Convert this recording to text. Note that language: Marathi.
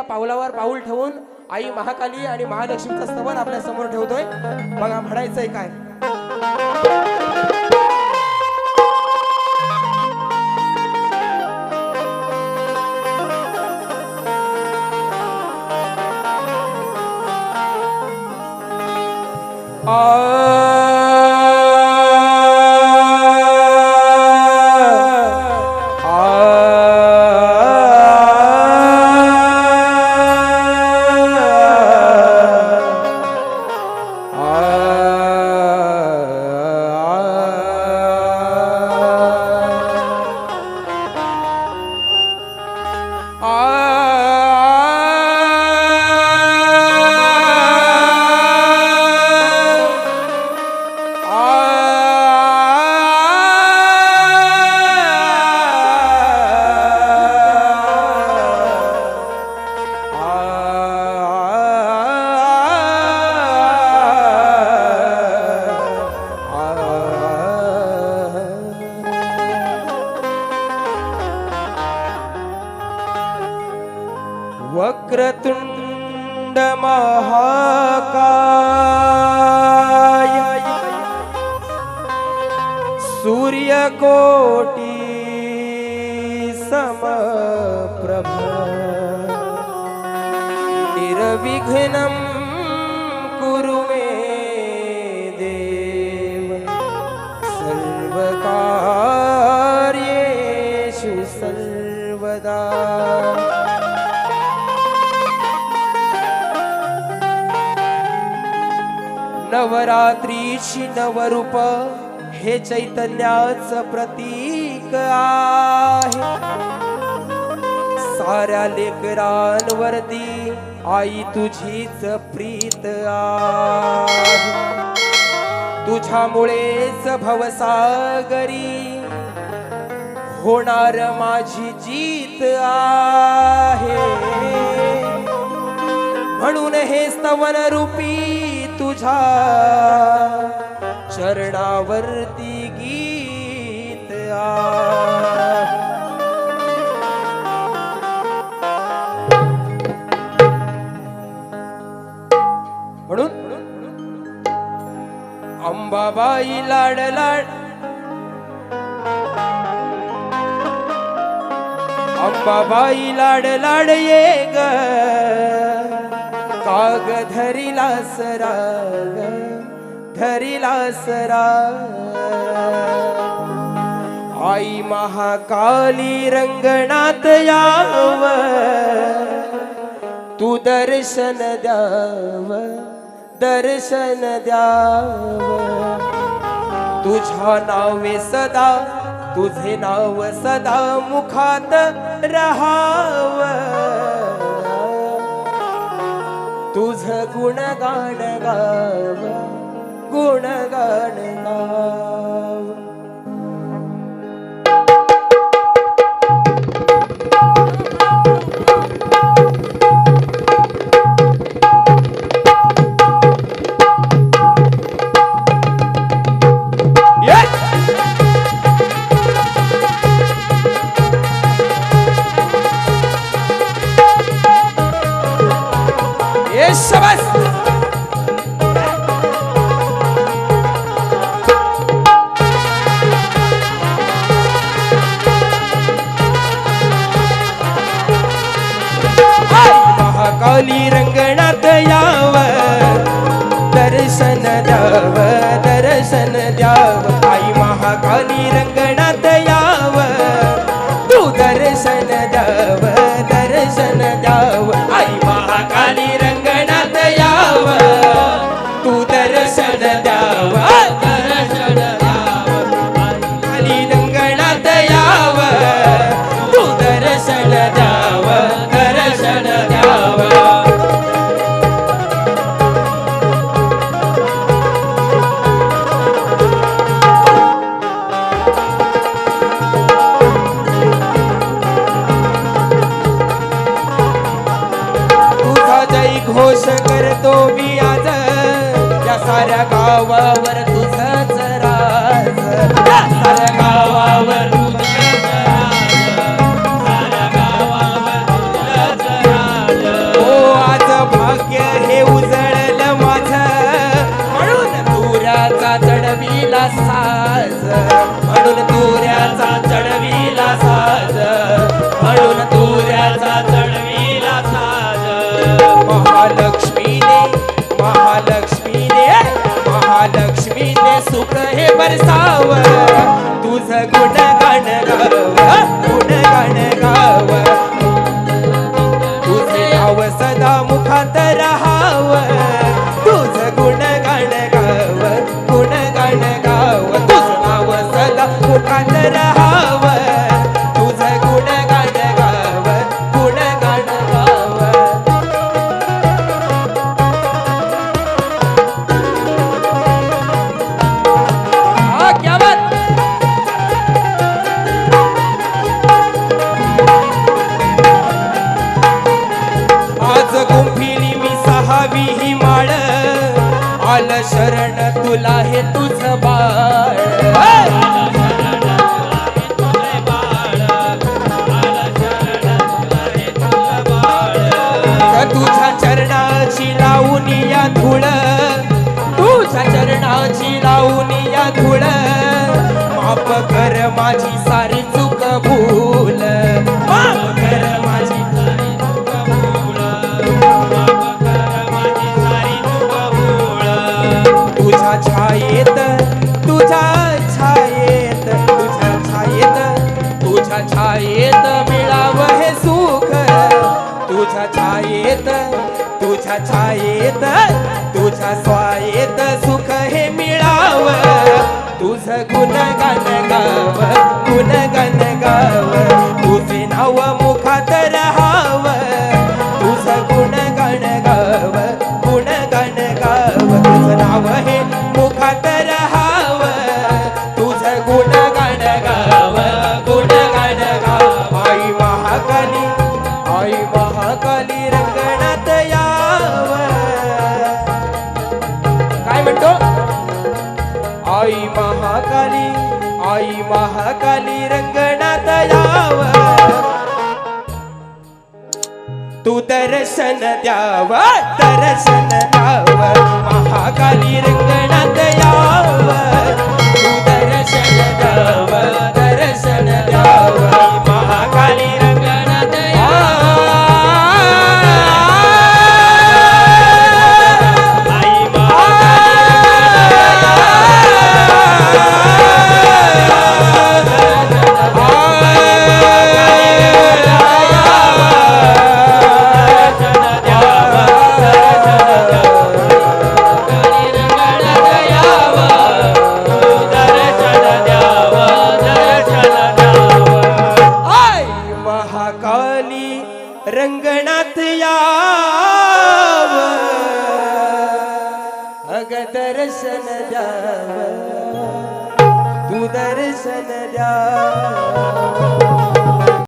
बुवानी पावलावर पाऊल ठेवून आई महाकाली आणि महालक्ष्मीचं स्तवन आपल्यासमोर ठेवतोय. बघा म्हणायचंय काय? वक्रतुंड महाकाय सूर्यकोटि समप्रभ निर्विघ्नं कुरु मे देव सर्वकार्येषु नवरात्रीची नवरूप हे चैतन्याच प्रतीक आहे. साऱ्या लेकरांवरती आई तुझीच प्रीत आहे. तुझ्यामुळेच भवसागरी होणार माझी जीत आहे. म्हणून हे स्तवन रूपी तुझ्या चरणावरती गीत आ. म्हणून अंबाबाई लाड लाड. अंबाबाई लाड लाड ये ग. राग धरिला सराग धरिला सरा आई महाकाली रंगणात याव तू दर्शन द्याव दर्शन द्याव. तुझ्या नावे सदा तुझे नाव सदा मुखात राहावं. तुझ गुणगान गाव गुणगान गाव. दर्शन द्याव मी सहावी ही माळ. आलं शरण तुला हे तुझ बाळ. तुझ्या चरणाची लावून या धुळ. तुझ्या चरणाची लावून या धुळ. माफ कर माझी छायेत तुझ्या छायेत तुझ्या छायेत तुझ्या छायेत मिळावं हे सुख. तुझ्या छायेत तुझ्या छायेत तुझ्या स्वायेत सुख हे मिळाव. तुझं गुणगान गाव गुण महाकाली आई महाकाली रंगणात याव. तू दर्शन द्याव दर्शन द्याव. महाकाली रंगणात याव. तू दर्शन द्याव. महाकाली रंगनाथ याव. अग दर्शन द्याव. तू दर्शन द्याव.